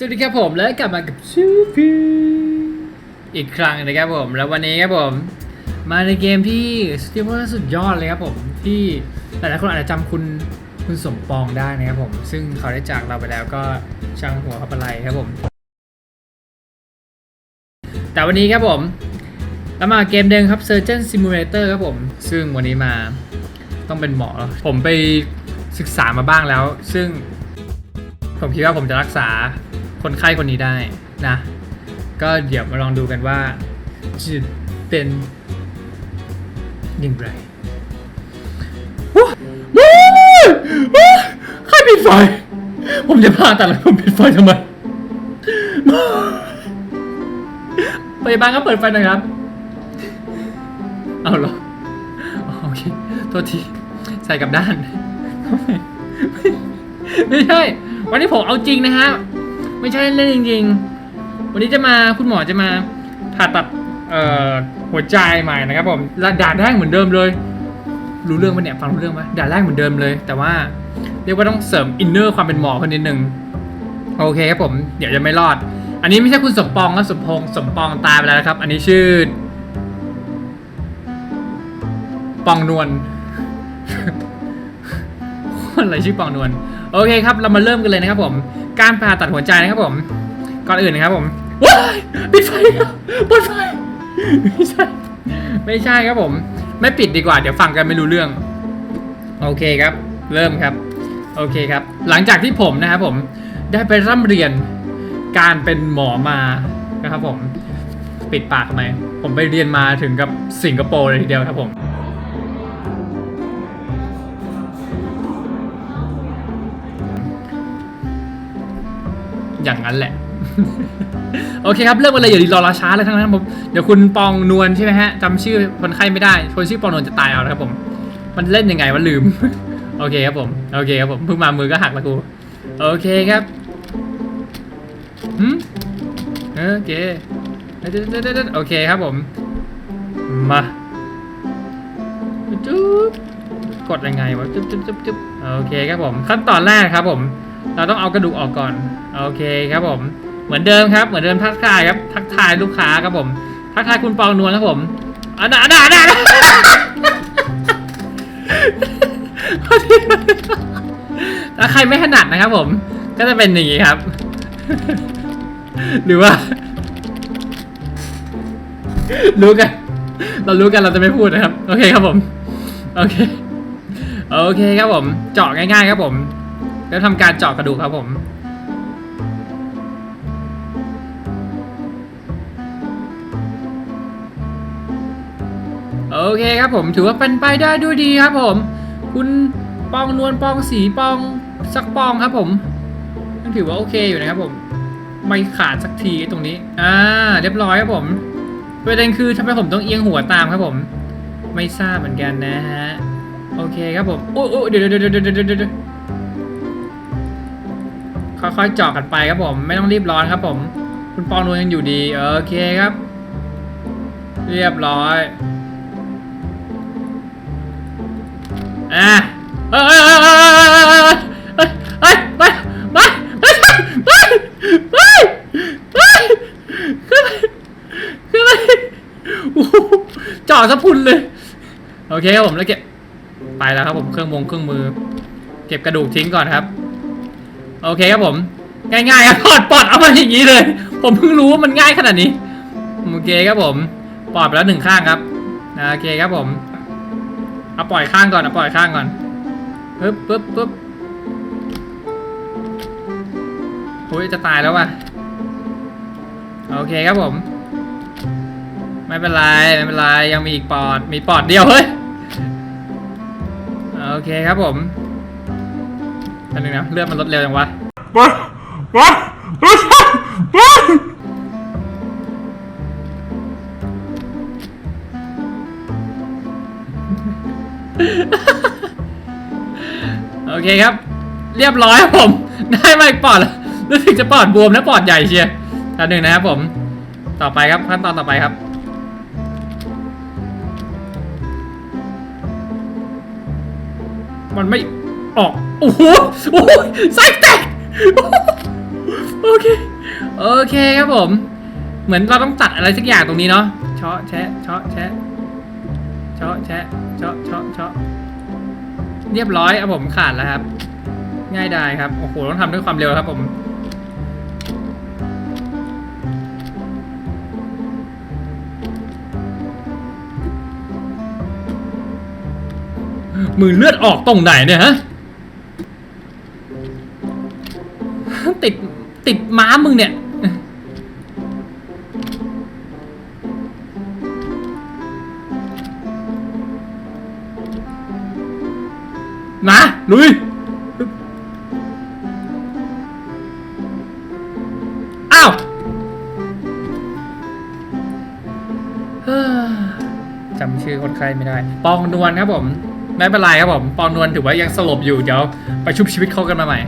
สวัสดีครับผมและกลับมากับชูพีอีกครั้งนะครับผมแล้ววันนี้ครับผม มาในเกมที่สตีว่าสุดยอดเลยครับผมที่หลายๆคนอาจจะจำคุณคุณสมปองได้นะครับผม ซึ่งเขาได้จากเราไปแล้วก็ช่างหัวเขาเป็นไรครับผม แต่วันนี้ครับผมเรามาเกมเดิมครับ Surgeon Simulator ครับผม ซึ่งวันนี้มาต้องเป็นหมอผมไปศึกษามาบ้างแล้ว ซึ่งผมคิดว่าผมจะรักษา คนไข้คนนี้ได้นะ ก็เดี๋ยวมาลองดูกันว่าจะเป็นอย่างไรว้าวว้าวใครปิดไฟ ผมจะพาตัดแล้วผมปิดไฟทำไมพยาบาลก็เปิดไฟหน่อยครับ เอาเหรอ โอเค โทษที ใส่กับด้าน ไม่ใช่ วันนี้ผมเอาจริงนะฮะ ไม่ใช่เล่นจริง ๆ วันนี้จะมาคุณหมอจะมาผ่าตัดเอ่อหัวใจใหม่นะครับผมด่านแรกเหมือนเดิมเลย รู้เรื่องปะเนี่ยฟังรู้เรื่องปะด่านแรกเหมือนเดิมเลย แต่ว่าเรียกว่าต้องเสริมอินเนอร์ความเป็นหมอคนนิดนึงโอเคครับผมเดี๋ยวจะไม่รอด อันนี้ไม่ใช่คุณสมปองครับสมพงษ์สมปองตายไปแล้วนะครับ อันนี้ชื่อ ปองนวลอะไรชื่อปองนวลโอเคครับ เรามาเริ่มกันเลยนะครับผม การผ่าตัดหัวใจนะครับผม ก่อนอื่นนะครับผมว้ายปิดไฟครับเปิดไฟไม่ใช่ไม่ใช่ครับผม ไม่ปิดดีกว่าเดี๋ยวฟังกันไม่รู้เรื่อง โอเคครับ เริ่มครับ โอเคครับ หลังจากที่ผมนะครับผมได้ไปร่ำเรียนการเป็นหมอมานะครับผม ปิดปากทำไมผมไปเรียนมาถึงกับสิงคโปร์เลยทีเดียวครับผม อย่างนั้นแหละ โอเคครับ เริ่มกันเลยอย่าดีรอรอช้าเลยทั้งนั้นผมเดี๋ยวคุณปองนวลใช่ไหมฮะจำชื่อคนไข้ไม่ได้คนชื่อปองนวลจะตายเอานะครับผม มันเล่นยังไงวะลืม โอเคครับผมโอเคครับผมเพิ่งมามือก็หักแล้วกูโอเคครับหืมโอเคโอเคครับผม มาจุ๊บกดยังไงวะจุ๊บจุ๊บจุ๊บจุ๊บโอเคครับผมขั้นตอนแรกครับผม เราต้องเอากระดูกออกก่อน โอเคครับผม เหมือนเดิมครับ เหมือนเดิมทักทายครับ ทักทายลูกค้าครับผม ทักทายคุณปองนวลครับผมอันน่ะอันน่ะอันน่ะถ้าใครไม่ถนัดนะครับผม ก็จะเป็นอย่างนี้ครับ หรือว่า รู้กัน เรารู้กันเราจะไม่พูดนะครับ โอเคครับผม โอเค โอเคครับผม เจาะง่ายๆครับผม แล้วทำการเจาะกระดูกครับผม โอเคครับผมถือว่าเป็นไปได้ด้วยดีครับผม คุณปองนวลปองสีปองสักปองครับผมยังถือว่าโอเคอยู่นะครับผม ไม่ขาดสักทีตรงนี้ อ่า เรียบร้อยครับผมประเด็นคือทำไมผมต้องเอียงหัวตามครับผม ไม่ทราบเหมือนกันนะฮะ โอเคครับผมโอ้โอ้เดี๋ยวเดี๋ยวเดี๋ยวเดี๋ยวเดี๋ยวเดี๋ยว ค่อยๆเจาะกันไปครับผมไม่ต้องรีบร้อนครับผม คุณปองนวลยังอยู่ดีโอเคครับ เรียบร้อยอะเอ้ยเอ้ยเอ้ยเอ้ยเอ้ยเอ้ยไปไปไปไปไปขึ้นไปขึ้นไปโอ้โหจ่อสะพุนเลย โอเคครับผมแล้วเก็บไปแล้วครับผมเครื่องมงเครื่องมือ เก็บกระดูกทิ้งก่อนครับ โอเคครับผม ง่ายๆครับปอดปอดเอามาอย่างนี้เลย ผมเพิ่งรู้ว่ามันง่ายขนาดนี้ โอเคครับผม ปอดไปแล้วหนึ่งข้างครับ โอเคครับผม เอาปล่อยข้างก่อนเอาปล่อยข้างก่อนปึ๊บปึ๊บปึ๊บโอ้ยจะตายแล้วว่ะ โอเคครับผม ไม่เป็นไรไม่เป็นไรยังมีอีกปอด มีปอดเดียวเฮ้ย โอเคครับผมอันนึงนะเลือดมันลดเร็วจังวะ โอเคครับ เรียบร้อยครับผม ได้มาอีกปอดแล้วรู้สึกจะปอดบวมนะปอดใหญ่เชียร์อันหนึ่งนะครับผม ต่อไปครับขั้นตอนต่อไปครับมันไม่ออก โอ้โห โอ้โหไส้แตก โอเค โอเคครับผม เหมือนเราต้องตัดอะไรสักอย่างตรงนี้เนาะเชาะแชะเชาะแชะเชาะแชะเชาะเชาะเชาะเรียบร้อยครับผมขาดแล้วครับ ง่ายดายครับ โอ้โห ต้องทำด้วยความเร็วครับผมมือเลือดออกตรงไหนเนี่ยฮะ ม้ามึงเนี่ย มาลุยอ้าวจำชื่อคนไข้ไม่ได้ ปองนวลครับผม ไม่เป็นไรครับผม ปองนวลถือว่ายังสลบอยู่ เดี๋ยวไปชุบชีวิตเขากันมาใหม่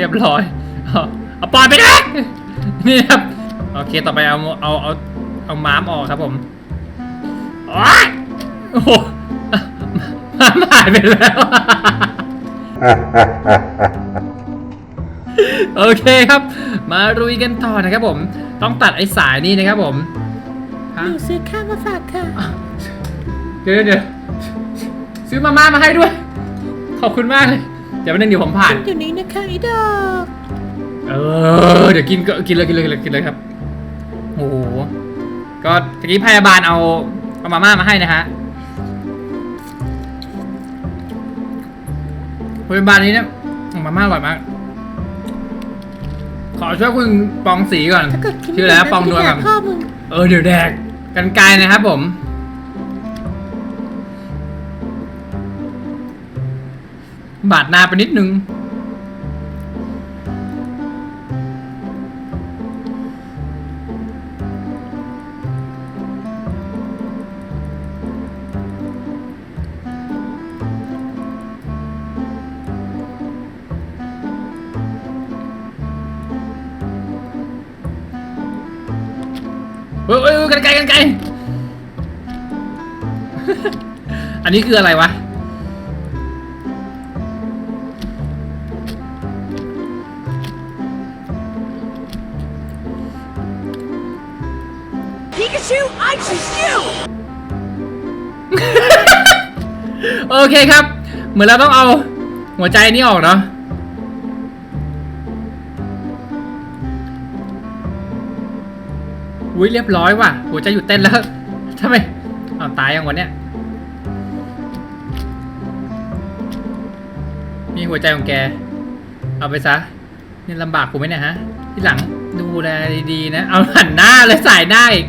รียบร้อย เอาเอาปอนไปนะนี่ครับโอเคต่อไปเอาเอาเอาเอาม้ามออกครับผมโอ๊ยโอ้โหม้ามหายไปแล้วโอเคครับ มารุยกันต่อนะครับผม ต้องตัดไอ้สายนี่นะครับผมฮะหนูซื้อข้าวมาฝากค่ะเดี๋ยวเดี๋ยวซื้อมาม่ามาให้ด้วย ขอบคุณมากเลย เดี๋ยววันนึงเดี๋ยวผมผ่านเดี๋ยวนี้นะคะ ไอ้ดอกเออเดี๋ยวกินก็กินเลยกินเลยกินเลยกินเลยครับโอ้โหก็ตะกี้พยาบาลเอาเอามาม่ามาให้นะฮะพยาบาลนี้เนี่ยมาม่าอร่อยมาก ขอช่วยคุณปองสีก่อนถ้าเกิดกินชื่ออะไรนะปองนวลกับพ่อมึงเออเดี๋ยวแดกกันไกลนะครับผม บาดหนาไปนิดนึง ฮ้ยเฮ้ยเฮ้ยกันไกลกันไกล อันนี้คืออะไรวะ Pikachu I choose you โอเคครับ เหมือนเราต้องเอาหัวใจนี้ออกเนาะ อุ้ยเรียบร้อยว่ะหัวใจหยุดเต้นแล้วทำไมเอาตายยังวันเนี้ยมีหัวใจของแก เอาไปซะนี่ลำบากกูไหมเนี่ยฮะ ที่หลังดูแลดีๆนะ เอาหันหน้าเลยสายหน้าอีก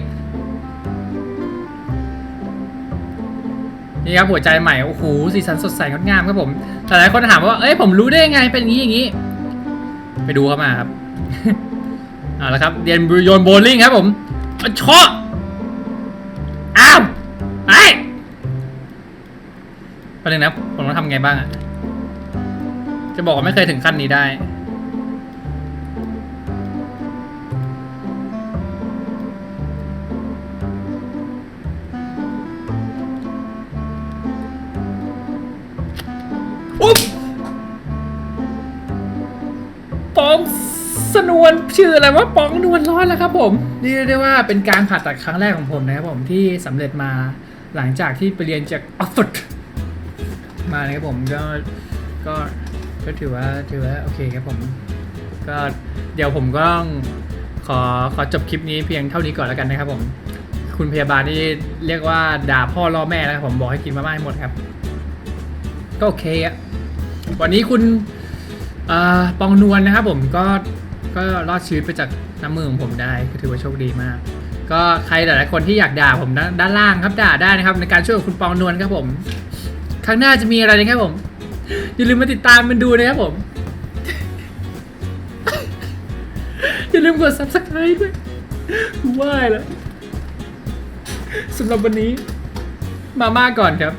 นี่ครับหัวใจใหม่ โอ้โหสีสันสดใสงดงามครับผม แต่หลายคนถามว่า เอ้ยผมรู้ได้ยังไงเป็นอย่างนี้อย่างนี้ ไปดูเข้ามาครับ เอาละครับเรียนโยนโบลิ่งครับผมเอาเชาะอ้าวไอ้ประเด็นนะผมต้องทำไงบ้างอะจะบอกว่าไม่เคยถึงขั้นนี้ได้อุ๊บปอง สนวนชื่ออะไรว่าปองนวลร้อนแล้วครับผมนี่เรียกได้ว่าเป็นการผ่าตัดครั้งแรกของผมนะครับผมที่สำเร็จมาหลังจากที่ไปเรียนจากออฟฟอร์ดมานะครับผมก็ก็ก็ถือว่าถือว่าโอเคครับผมก็เดี๋ยวผมก็ขอขอจบคลิปนี้เพียงเท่านี้ก่อนแล้วกันนะครับผม คุณพยาบาลนี่เรียกว่าด่าพ่อล่อแม่แล้วครับผมบอกให้กินมาม่าให้หมดครับ ก็โอเคอะวันนี้คุณปองนวลนะครับผมก็ ก็รอดชีวิตไปจากน้ำมือของผมได้ก็ถือว่าโชคดีมาก ก็ใครหลายๆคนที่อยากด่าผมด้านด้านล่างครับด่าได้นะครับ ในการช่วยคุณปองนวลครับผม ครั้งหน้าจะมีอะไรนะครับผม อย่าลืมมาติดตามมันดูนะครับผม อย่าลืมกด subscribe ด้วยไหว้แล้วสำหรับวันนี้มาม่าก่อนครับ